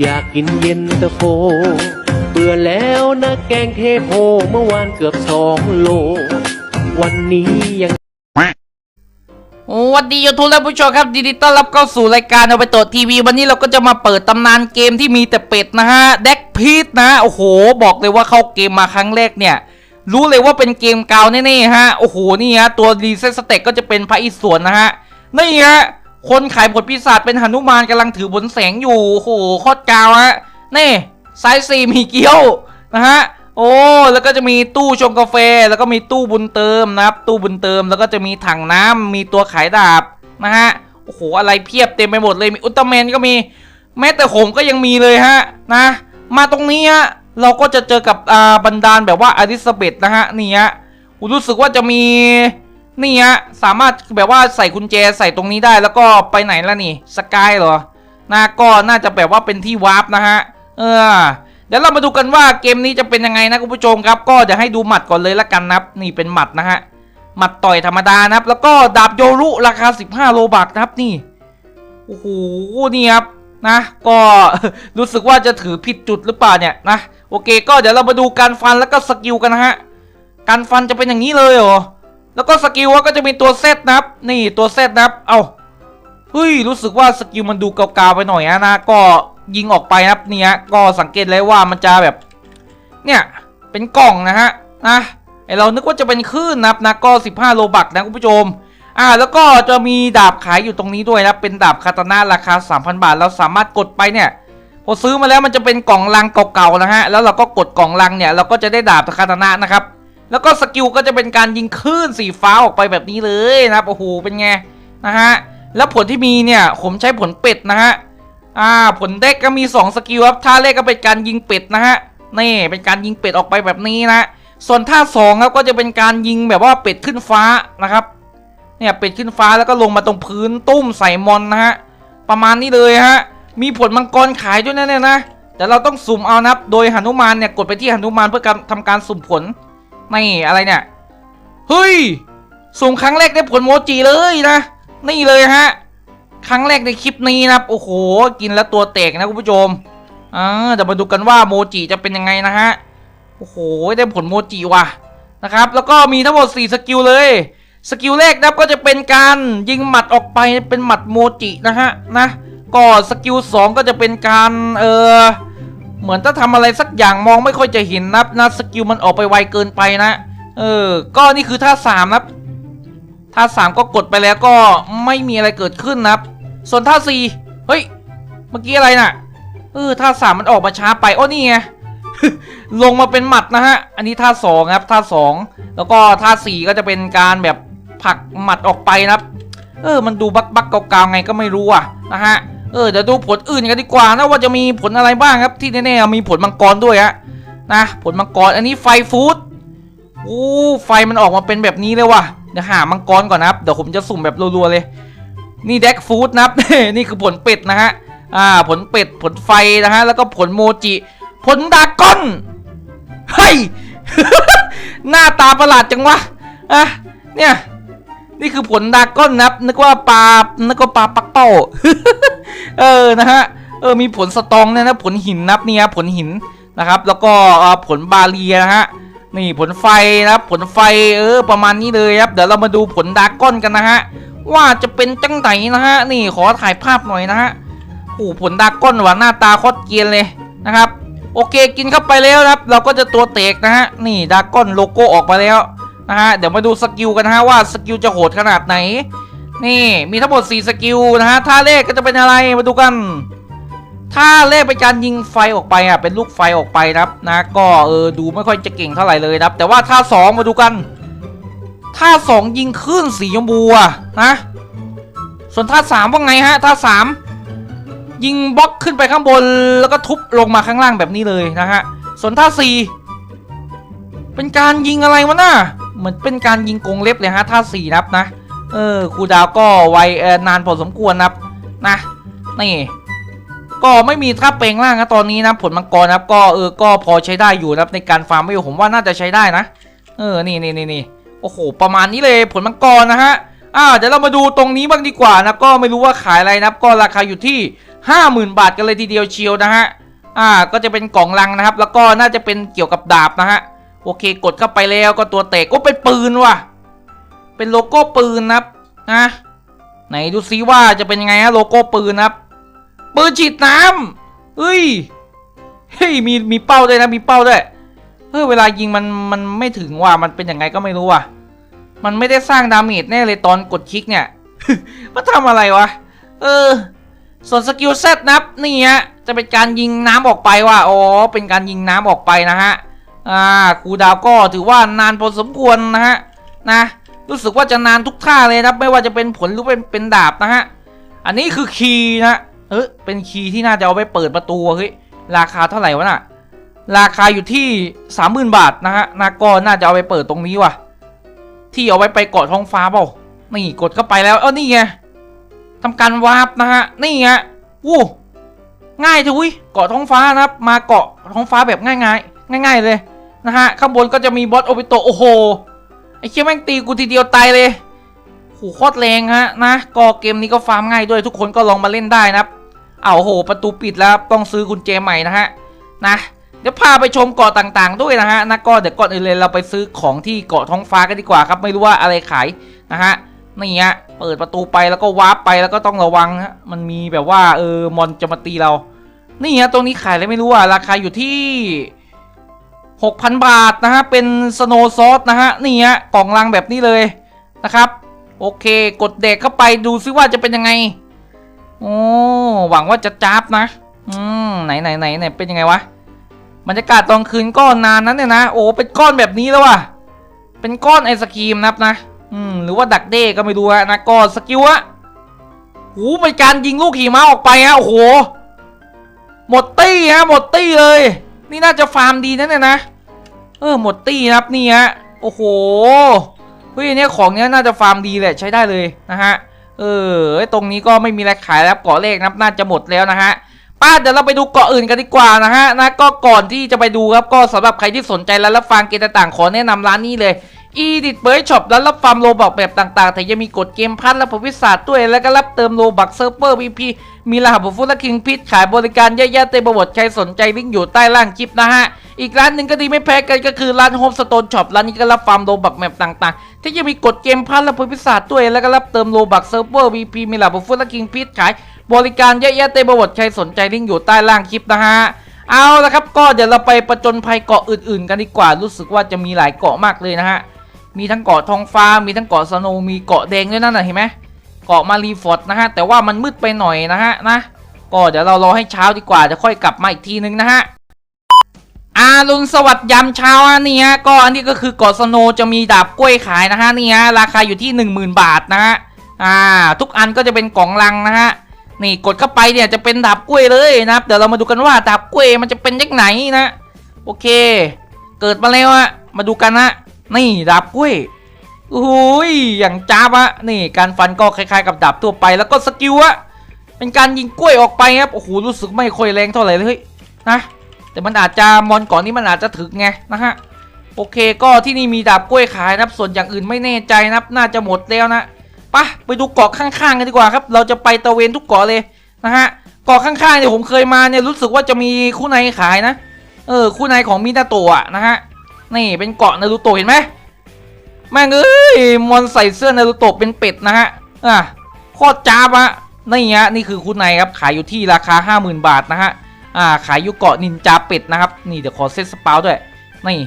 อยากกินเย็นตาโฟ เบื่อแล้วนะแกงเทโพ เมื่อวานเกือบสองโล วันนี้ยังวัสดียูทูบและผู้ชมครับยินดีต้อนรับเข้าสู่รายการเอาไปโตดทีวี วันนี้เราก็จะมาเปิดตำนานเกมที่มีแต่เป็ดนะฮะแดกพีทนะ โอ้โห บอกเลยว่าเข้าเกมมาครั้งแรกเนี่ย รู้เลยว่าเป็นเกมเก่าแน่ๆฮะ โอ้โห นี่ฮะ ตัวรีเซ็ตสเต็กก็จะเป็นพระอิศวรนะฮะ นี่ฮะ คนขายผลปีศาจเป็นหนุมานกำลังถือบนแสงอยู่โหโคตรกาวฮะนี่ไซส์สี่มีเกี๊ยวนะฮะโอ้แล้วก็จะมีตู้ชงกาแฟแล้วก็มีตู้บุญเติมนะครับ ตู้บุญเติมแล้วก็จะมีถังน้ำมีตัวขายดาบนะฮะโอ้โหอะไรเพียบเต็มไปหมดเลยมีอุลตร้าแมนก็มี แม้แต่ผมก็ยังมีเลยฮะนะ มาตรงนี้ฮะเราก็จะเจอกับอ่าบรรดาลแบบว่าอลิซาเบธนะฮะนี่ฮะรู้สึกว่าจะมี นี่ฮะสามารถแบบว่าใส่กุญแจใส่ตรงนี้ได้แล้วก็ไปไหนแล้วนี่สกายเหรอนะก็น่าจะแบบว่าเป็นที่วาร์ปนะฮะเออเดี๋ยวเรามาดูกันว่าเกมนี้จะเป็นยังไงนะคุณผู้ชมครับ ก็จะให้ดูหมัดก่อนเลยละกันนะครับนี่เป็นหมัดนะฮะหมัดต่อยธรรมดานะครับ แล้วก็ดาบโยรุราคา 15 โลบักนะครับนี่โอ้โหนี่ครับนะก็รู้สึกว่าจะถือผิดจุดหรือเปล่าเนี่ยนะโอเค ก็เดี๋ยวเรามาดูการฟันแล้วก็สกิลกันนะฮะการฟันจะเป็นอย่างนี้เลยเหรอ แล้วก็สกิลว่าก็จะมีตัวเซตนะครับ นี่ตัวเซตนะครับ เอาเฮ้ยรู้สึกว่าสกิลมันดูเกาๆไปหน่อยนะนะก็ยิงออกไปนะครับเนี่ยก็สังเกตเลยว่ามันจะแบบ เนี่ยเป็นกล่องนะฮะนะไอเรานึกว่าจะเป็นคลื่นนะครับนะก็ 15 โลบักนะคุณผู้ชมอ่าแล้วก็จะมีดาบขายอยู่ตรงนี้ด้วยนะเป็นดาบคาตานะราคา 3,000 บาท เราสามารถกดไปเนี่ยพอซื้อมาแล้วมันจะเป็นกล่องลังเก่าๆนะฮะแล้วเราก็กดกล่องลังเนี่ยเราก็จะได้ดาบคาตานะนะครับ แล้วก็สกิลก็จะเป็นการยิงคลื่นสีฟ้าออกไปแบบนี้เลยนะครับ โอ้โห เป็นไงนะฮะ แล้วผลที่มีเนี่ย ผมใช้ผลเป็ดนะฮะ อ่า ผลเด็กก็มี 2 สกิลครับ ท่าแรกก็เป็นการยิงเป็ดนะฮะ นี่ เป็นการยิงเป็ดออกไปแบบนี้นะ ส่วนท่าสองครับก็จะเป็นการยิงแบบว่าเป็ดขึ้นฟ้านะครับ เนี่ยเป็ดขึ้นฟ้าแล้วก็ลงมาตรงพื้นตุ้มใส่มอนนะฮะ ประมาณนี้เลยฮะ มีผลมังกรขายด้วยนะเนี่ยนะ แต่เราต้องสุ่มเอานะครับ โดยหนุมานเนี่ยกดไปที่หนุมานเพื่อการทำการสุ่มผล นี่อะไรเนี่ยเฮ้ยสุ่มครั้งแรกได้ผลโมจิเลยนะ นี่เลยฮะ ครั้งแรกในคลิปนี้นะโอ้โห กินแล้วตัวแตกนะคุณผู้ชมอ่าเดี๋ยวมาดูกันว่าโมจิจะเป็นยังไงนะฮะ โอ้โห ได้ผลโมจิว่ะนะครับ แล้วก็มีทั้งหมด 4 สกิลเลย สกิลแรกนะก็จะเป็นการยิงหมัดออกไปเป็นหมัดโมจินะฮะนะ ก็สกิล2ก็จะเป็นการเออ เหมือนถ้าทำอะไรสักอย่างมองไม่ค่อยจะเห็นนับนะสกิลมันออกไปไวเกินไปนะ เออ ก็นี่คือท่าสามนับท่าสามก็กดไปแล้วก็ไม่มีอะไรเกิดขึ้นนับส่วนท่าสี่เฮ้ย เมื่อกี้อะไรน่ะ เออท่าสามมันออกมาช้าไปโอ้นี่ไงลงมาเป็นหมัดนะฮะ อันนี้ท่าสองครับ ท่าสองแล้วก็ท่าสี่ก็จะเป็นการแบบผลักหมัดออกไปนะครับ เออ มันดูบักบักเกาๆไงก็ไม่รู้อะนะฮะ เออเดี๋ยวดูผลอื่นกันดีกว่านะว่าจะมีผลอะไรบ้างครับที่แน่ๆมีผลมังกรด้วยฮะนะผลมังกรอันนี้ไฟฟูดโอ้ไฟมันออกมาเป็นแบบนี้เลยว่ะเดี๋ยวหามังกรก่อนนะครับเดี๋ยวผมจะสุ่มแบบรัวๆเลย นี่แดกฟูดนะครับ นี่คือผลเป็ดนะฮะอ่าผลเป็ดผลไฟนะฮะแล้วก็ผลโมจิ ผลดากอนเฮ้ยหน้าตาประหลาดจังวะอะเนี่ย นี่คือผลดาก้อนนะครับนึกว่าปลานึกว่าปลาปักเป้า เออนะฮะเออมีผลสตองเนี่ยนะผลหินนับเนี่ยผลหินนะครับ แล้วก็ผลบาเรียนะฮะนี่ผลไฟนะครับผลไฟเออประมาณนี้เลยครับ เดี๋ยวเรามาดูผลดาก้อนกันนะฮะว่าจะเป็นจังไหนนะฮะนี่ขอถ่ายภาพหน่อยนะฮะโอ้โหผลดาก้อนว่ะหน้าตาโคตรเกียนเลยนะครับ โอเคกินเข้าไปแล้วนะครับ เราก็จะตัวเตกนะฮะนี่ดาก้อนโลโก้ออกมาแล้ว นะฮะเดี๋ยวมาดูสกิลกันฮะว่าสกิลจะโหดขนาดไหน นี่มีทั้งหมด 4 สกิลนะฮะท่าแรกก็จะเป็นอะไรมาดูกันท่าแรกเป็นการยิงไฟออกไปอะเป็นลูกไฟออกไปนะครับนะก็เออดูไม่ค่อยจะเก่งเท่าไหร่เลยนะครับแต่ว่าท่าสองมาดูกันท่าสองยิงคลื่นสีชมพูอะนะส่วนท่าสามว่าไงฮะท่าสามยิงบล็อกขึ้นไปข้างบนแล้วก็ทุบลงมาข้างล่างแบบนี้เลยนะฮะส่วนท่าสี่เป็นการยิงอะไรวะน่ะ เหมือนเป็นการยิงกงเล็บเลยฮะท่าสี่นับนะ เออครูดาวก็ไวเออนานพอสมควรนับนะนี่ก็ไม่มีท่าเปลงล่างนะตอนนี้นะผลมังกรนะครับก็เออก็พอใช้ได้อยู่นะครับในการฟาร์มไม่ผมว่าน่าจะใช้ได้นะ เออนี่นี่นี่นี่โอ้โหประมาณนี้เลยผลมังกรนะฮะอ่าเดี๋ยวเรามาดูตรงนี้บ้างดีกว่านะก็ไม่รู้ว่าขายอะไรนะครับก็ราคาอยู่ที่ห้าหมื่นบาทกันเลยทีเดียวเชียวนะฮะอ่าก็จะเป็นกล่องลังนะครับ แล้วก็น่าจะเป็นเกี่ยวกับดาบนะฮะ โอเค กดเข้าไปแล้วก็ตัวแตกก็เป็นปืนว่ะ เป็นโลโก้ปืนนะครับนะไหนดูซิว่าจะเป็นยังไงฮะโลโก้ปืนนะครับปืนฉีดน้ำเฮ้ยเฮ้ยมีมีเป้าด้วยนะมีเป้าด้วยเออเวลายิงมันมันไม่ถึงว่ะมันเป็นยังไงก็ไม่รู้ว่ะ มันไม่ได้สร้างดาเมจแน่เลยตอนกดคลิกเนี่ยมันทำอะไรวะเออ ส่วนสกิลเซตนับนี่ฮะจะเป็นการยิงน้ำออกไปว่ะอ๋อเป็นการยิงน้ำออกไปนะฮะ อ่าครูดาวก็ถือว่านานพอสมควรนะฮะนะรู้สึกว่าจะนานทุกท่าเลยนะไม่ว่าจะเป็นผลหรือเป็นเป็นดาบนะฮะอันนี้คือคีย์นะเออเป็นคีย์ที่น่าจะเอาไปเปิดประตูเฮ้ยราคาเท่าไหร่วะน่ะราคาอยู่ที่สามหมื่นบาทนะฮะนาก็น่าจะเอาไปเปิดตรงนี้ว่ะ ที่เอาไว้ไปเกาะท้องฟ้าเปล่านี่กดเข้าไปแล้วเออนี่ไงทำการวาร์ปนะฮะนี่ไงวู้ง่ายทุยเกาะท้องฟ้านะครับมาเกาะท้องฟ้าแบบง่ายๆง่าย ๆเลย นะฮะ ข้างบนก็จะมีบอสโอบิโตโอ้โห ไอ้เชี่ยแม่งตีกูทีเดียวตายเลยโหโคตรแรงฮะนะก็เกมนี้ก็ฟาร์มง่ายด้วยทุกคนก็ลองมาเล่นได้นะครับเอาโอ้โห ประตูปิดแล้วต้องซื้อกุญแจใหม่นะฮะนะเดี๋ยวพาไปชมเกาะต่างๆ ด้วยนะฮะนะก็เดี๋ยวก่อนอื่นเลยเราไปซื้อของที่เกาะท้องฟ้ากันดีกว่าครับ ไม่รู้ว่าอะไรขายนะฮะนี่ฮะเปิดประตูไปแล้วก็วาร์ปไปแล้วก็ต้องระวังฮะมันมีแบบว่าเออมอนจะมาตีเรา นี่ฮะตรงนี้ขายอะไรไม่รู้อะราคาอยู่ที่ 6,000 บาทนะฮะ เป็นสโนว์ซอสนะฮะ นี่ฮะ กล่องลังแบบนี้เลยนะครับ โอเค กดเด็กเข้าไปดูซิว่าจะเป็นยังไง โอ้ หวังว่าจะจับนะ อืม ไหนไหนไหนไหนเป็นยังไงวะ บรรยากาศตอนคืนก็นานนั้นเนี่ยนะ โอ้ เป็นก้อนแบบนี้แล้วว่ะ เป็นก้อนไอศครีมนับนะ อืม หรือว่าดักเด้ก็ไม่รู้ฮะนะ ก็สกิลอะหูเป็นการยิงลูกขี่ม้าออกไปฮะ โอ้โห หมดตี้ฮะ หมดตี้เลยนี่น่าจะฟาร์มดีนะเนี่ยนะ เออหมดตี้นะครับนี่ฮะโอ้โหเฮ้ยเนี่ยของเนี้ยน่าจะฟาร์มดีแหละใช้ได้เลยนะฮะเออตรงนี้ก็ไม่มีอะไรขายแล้วเกาะเลขนับน่าจะหมดแล้วนะฮะป้าเดี๋ยวเราไปดูเกาะอื่นกันดีกว่านะฮะนะก็ก่อนที่จะไปดูครับก็สำหรับใครที่สนใจและรับฟังเกมต่างๆขอแนะนำร้านนี้เลย e d i t b i r d Shop แล้วรับฟาร์มโลบอกแบบต่างๆ แต่ยังมีกฎเกมพันและผลวิสาทด้วย แล้วก็รับเติมโลบักเซิร์ฟเวอร์ VP มีรหัสบุฟุตและคิงพิษขายบริการเยอะแยะเต็มไปหมดใครสนใจลิงก์อยู่ใต้ล่างคลิปนะฮะ อีกร้านหนึ่งก็ดีไม่แพ้กันก็คือร้านโฮมสโตนช็อปร้านนี้ก็รับฟาร์มโลบักแบบต่างๆ ที่ยังมีกฎเกมพันและผลวิสาทด้วย แล้วก็รับเติมโลบักเซิร์ฟเวอร์ VP มีรหัสบุฟุตและคิงพิษขายบริการเยอะแยะเต็มไปหมดใครสนใจลิงก์อยู่ใต้ล่างคลิปนะฮะเอาละครับก็เดี๋ยวเราไปประจนภัยเกาะอื่น ๆ กันดีกว่ารู้สึกว่าจะมีหลายเกาะมากเลยนะฮะ มีทั้งเกาะทองฟ้า มีทั้งเกาะสโนมีเกาะแดงด้วยนั่นน่ะเห็นไหมเกาะมารีฟอร์ดนะฮะ แต่ว่ามันมืดไปหน่อยนะฮะนะ ก็เดี๋ยวเรารอให้เช้าดีกว่าจะค่อยกลับมาอีกทีนึงนะฮะอารุณสวัสดิ์ยามเช้าอะนี่ฮะก็อันนี้ก็คือเกาะสโนจะมีดาบกล้วยขายนะฮะนี่ฮะราคาอยู่ที่ 10,000 บาทนะฮะอ่า ทุกอันก็จะเป็นกล่องลังนะฮะนี่กดเข้าไปเนี่ยจะเป็นดาบกล้วยเลยนะครับเดี๋ยวเรามาดูกันว่าดาบกล้วยมันจะเป็นยังไงนะ โอเค เกิดมาแล้วอะมาดูกันนะ นี่ดาบกล้วยโอ้ยอย่างจ้าบะนี่การฟันก็คล้ายๆกับดาบทั่วไปแล้วก็สกิลอะเป็นการยิงกล้วยออกไปครับโอ้โหรู้สึกไม่ค่อยแรงเท่าไหร่เลยนะแต่มันอาจจะมอนก่อนนี้มันอาจจะถึงไงนะฮะโอเคก็ที่นี่มีดาบกล้วยขายนะครับ ส่วนอย่างอื่นไม่แน่ใจนะครับ น่าจะหมดแล้วนะปะไปดูเกาะข้างๆกันดีกว่าครับ เราจะไปตะเวนทุกเกาะเลยนะฮะเกาะข้างๆเนี่ยผมเคยมาเนี่ยรู้สึกว่าจะมีคู่ในขายนะ เออคู่ในของมินาโตะนะฮะ นี่เป็นเกาะนารูโตะเห็นไหมแม่งเอ้ยมอนใส่เสื้อนารูโตะเป็นเป็ดนะฮะอะโคตรจ้าบอะนี่ฮะนี่คือคู่ในครับขายอยู่ที่ราคา 50,000 บาทนะฮะอ่าขายอยู่เกาะนินจาเป็ดนะครับนี่เดี๋ยวขอเซตสปาวด้วยนี่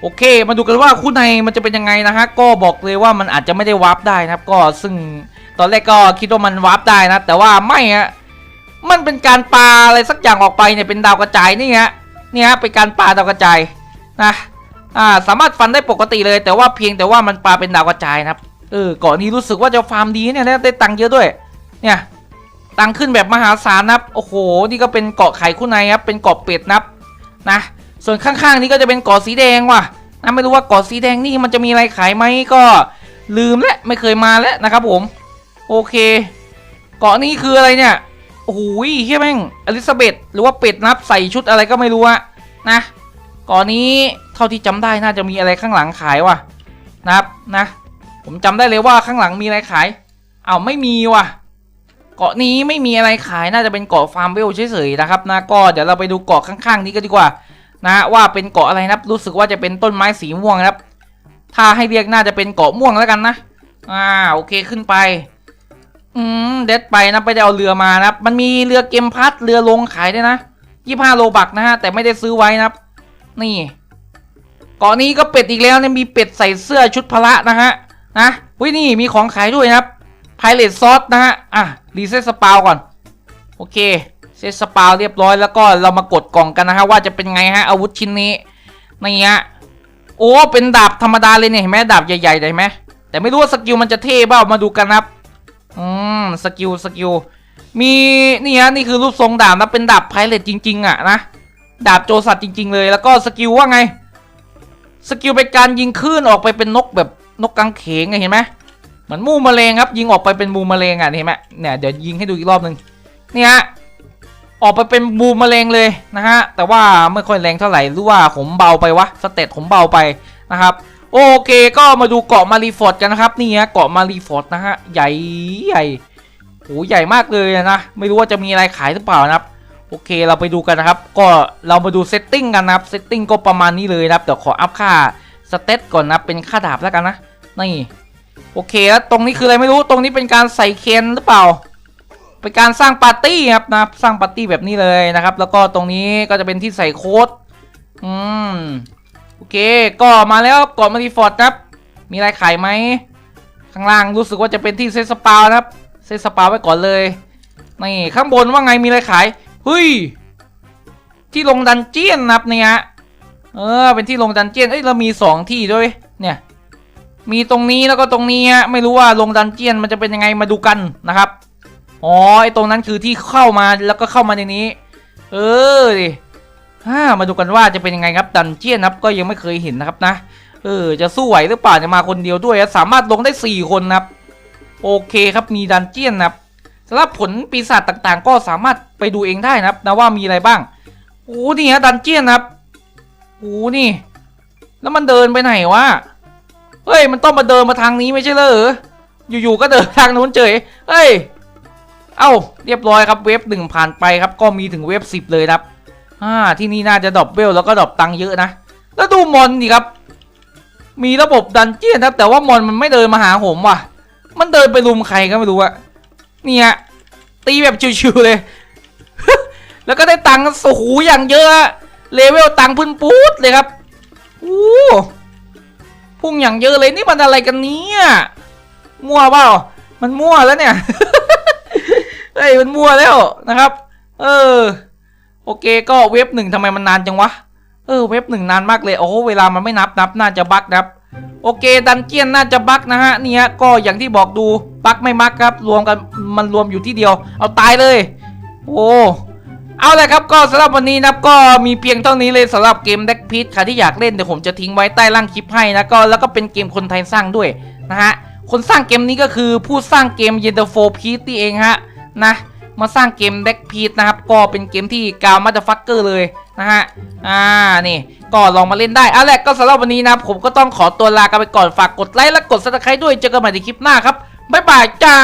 โอเค มาดูกันว่าคู่ในมันจะเป็นยังไงนะฮะ ก็บอกเลยว่ามันอาจจะไม่ได้วาร์ปได้นะครับ ก็ซึ่งตอนแรกก็คิดว่ามันวาร์ปได้นะ แต่ว่าไม่ฮะ มันเป็นการปาอะไรสักอย่างออกไปเนี่ยเป็นดาวกระจายนี่ฮะนี่ฮะเป็นการปาดาวกระจาย นะอ่าสามารถฟันได้ปกติเลยแต่ว่าเพียงแต่ว่ามันปลาเป็นดาวกระจายนะครับเออกาะนี้รู้สึกว่าจะฟาร์มดีเนี่ยได้ตังค์เยอะด้วย เนี่ยตังค์ขึ้นแบบมหาศาลนะครับโอ้โหนี่ก็เป็นเกาะไข่คู่ในครับเป็นเกาะเป็ดนับนะส่วนข้างๆนี่ก็จะเป็นเกาะสีแดงว่ะนะไม่รู้ว่าเกาะสีแดงนี่มันจะมีอะไรขายไหมก็ลืมแล้วไม่เคยมาแล้วนะครับผม โอเค เกาะนี้คืออะไรเนี่ยโอ้โหเฮียแม่งอลิซาเบธหรือว่าเป็ดนับใส่ชุดอะไรก็ไม่รู้อะนะ กาะนี้เท่าที่จำได้น่าจะมีอะไรข้างหลังขายว่ะนะครับนะ ผมจำได้เลยว่าข้างหลังมีอะไรขายเอ้าไม่มีว่ะ เกาะนี้ไม่มีอะไรขายน่าจะเป็นเกาะฟาร์มเวลเฉยๆนะครับนะก็เดี๋ยวเราไปดูเกาะข้างๆนี้กันดีกว่า นะว่าเป็นเกาะอะไรนะรู้สึกว่าจะเป็นต้นไม้สีม่วงนะครับ ถ้าให้เรียกน่าจะเป็นเกาะม่วงแล้วกันนะอ่าโอเคขึ้นไปอืมเด็ดไปนะไปได้เอาเรือมานะมันมีเรือเกมพัดเรือลงขายด้วยนะยี่ห้าโลบักนะฮะแต่ไม่ได้ซื้อไว้นะครับ นี่เกาะนี้ก็เป็ดอีกแล้วเนี่ยมีเป็ดใส่เสื้อชุดพละนะฮะนะวินี่มีของขายด้วยนะครับไพเรตซอสนะฮะอะรีเซ็ตสปาวก่อน โอเคเซตสปาวเรียบร้อยแล้วก็เรามากดกล่องกันนะฮะว่าจะเป็นไงฮะอาวุธชิ้นนี้นี่ฮะโอ้เป็นดาบธรรมดาเลยเนี่ยเห็นไหมดาบใหญ่ๆเห็นไหมแต่ไม่รู้ว่าสกิลมันจะเท่เปล่ามาดูกันนะครับอืมสกิลสกิลมีนี่ฮะนี่คือรูปทรงดาบนะเป็นดาบไพเรตจริง ๆอะนะ ดาบโจรสัตว์จริง ๆ เลย แล้วก็สกิลว่าไง สกิลเป็นการยิงคลื่นออกไปเป็นนกแบบนกกังเขนไงเห็นไหมเหมือนมูแมลงครับ ยิงออกไปเป็นมูแมลงอะเห็นไหมเนี่ยเดี๋ยวยิงให้ดูอีกรอบหนึ่งเนี่ยฮะออกไปเป็นมูแมลงเลยนะฮะแต่ว่าไม่ค่อยแรงเท่าไหร่หรือว่าผมเบาไปวะสเตตผมเบาไปนะครับโอเคก็มาดูเกาะมารีฟอร์ดกันนะครับนี่ฮะเกาะมารีฟอร์ดนะฮะใหญ่ใหญ่โหใหญ่มากเลยนะ ไม่รู้ว่าจะมีอะไรขายหรือเปล่านะครับ โอเคเราไปดูกันนะครับ ก็เรามาดูเซตติ้งกันนะครับเซตติ้งก็ประมาณนี้เลยนะครับเดี๋ยวขออัพค่าสเตตก่อนนะเป็นค่าดาบแล้วกันนะนี่โอเคแล้วตรงนี้คืออะไรไม่รู้ตรงนี้เป็นการใส่เคนหรือเปล่าเป็นการสร้างปาร์ตี้ครับนะสร้างปาร์ตี้แบบนี้เลยนะครับ แล้วก็ตรงนี้ก็จะเป็นที่ใส่โค้ดอืมโอเค ก็มาแล้วก่อนมารีฟอร์ดครับ มีอะไรขายไหมข้างล่างรู้สึกว่าจะเป็นที่เซตสปาวนะครับเซตสปาวไว้ก่อนเลยนี่ข้างบนว่าไงมีอะไรขาย เฮ้ย ที่ลงดันเจียนนับเนี่ยเออ เป็นที่ลงดันเจียน เอ้ย เรามีสองที่ด้วย เนี่ย มีตรงนี้แล้วก็ตรงนี้ฮะ ไม่รู้ว่าลงดันเจียนมันจะเป็นยังไงมาดูกันนะครับ อ๋อ ไอตรงนั้นคือที่เข้ามาแล้วก็เข้ามาในนี้ เออดิฮ่ามาดูกันว่าจะเป็นยังไงครับดันเจียนนะครับก็ยังไม่เคยเห็นนะครับนะ เออ จะสู้ไหวหรือเปล่าจะมาคนเดียวด้วย สามารถลงได้สี่คนนะครับ โอเคครับมีดันเจียนนะครับ สำหรับผลปีศาจต่างๆ ก็สามารถไปดูเองได้นะครับนะว่ามีอะไรบ้างโอ้นี่ฮะดันเจียนครับโอ้นี่ แล้วมันเดินไปไหนวะเฮ้ยมันต้องมาเดินมาทางนี้ไม่ใช่เหรออยู่ๆก็เดินทางนู้นเฉยเฮ้ยเอ้าเรียบร้อยครับเว็บหนึ่งผ่านไปครับก็มีถึงเว็บสิบเลยครับอ่าที่นี่น่าจะดรอปเวลแล้วก็ดรอปตังเยอะนะแล้วดูมอนดิครับ มีระบบดันเจียนครับแต่ว่ามอนมันไม่เดินมาหาผมว่ะ มันเดินไปลุมใครก็ไม่รู้อะ เนี่ยตีแบบชิวๆเลย แล้วก็ได้ตังค์โอ้โหอย่างเยอะเลเวลตังค์พุ่นปูดเลยครับโอ้พุ่งอย่างเยอะเลยนี่มันอะไรกันเนี่ยมั่วเปล่ามันมั่วแล้วเนี่ยเฮ้ยมันมั่วแล้วนะครับ เออ โอเคก็เว็บหนึ่งทำไมมันนานจังวะเออเว็บหนึ่งนานมากเลยโอ้เวลามันไม่นับนับน่าจะบั๊กนะครับ โอเคดันเจียนน่าจะบักนะฮะนี่ยก็อย่างที่บอกดูบักไม่บักครับ รวมกันมันรวมอยู่ที่เดียว เอาตายเลย โอ้เอาลยครับก็สำหรับวันนี้นะก็มีเพียงเท่านี้เลยสำหรับเกม d e c k p i t ใครที่อยากเล่นเดี๋ยวผมจะทิ้งไว้ใต้ล่างคลิปให้นะก็แล้วก็เป็นเกมคนไทยสร้างด้วยนะฮะคนสร้างเกมนี้ก็คือผู้สร้างเกม y e n d e r f o p e a t นี่เองฮะนะ มาสร้างเกมเด็กพีทนะครับ ก็เป็นเกมที่กาวมาตฟักเกอร์เลยนะฮะ อ่า นี่ ก็ลองมาเล่นได้เอาแหละก็สำหรับวันนี้นะผมก็ต้องขอตัวลากันไปก่อน ฝากกดไลค์และกดซับสไครต์ด้วย เจอกันใหม่ในคลิปหน้าครับ บ๊ายบายจ้า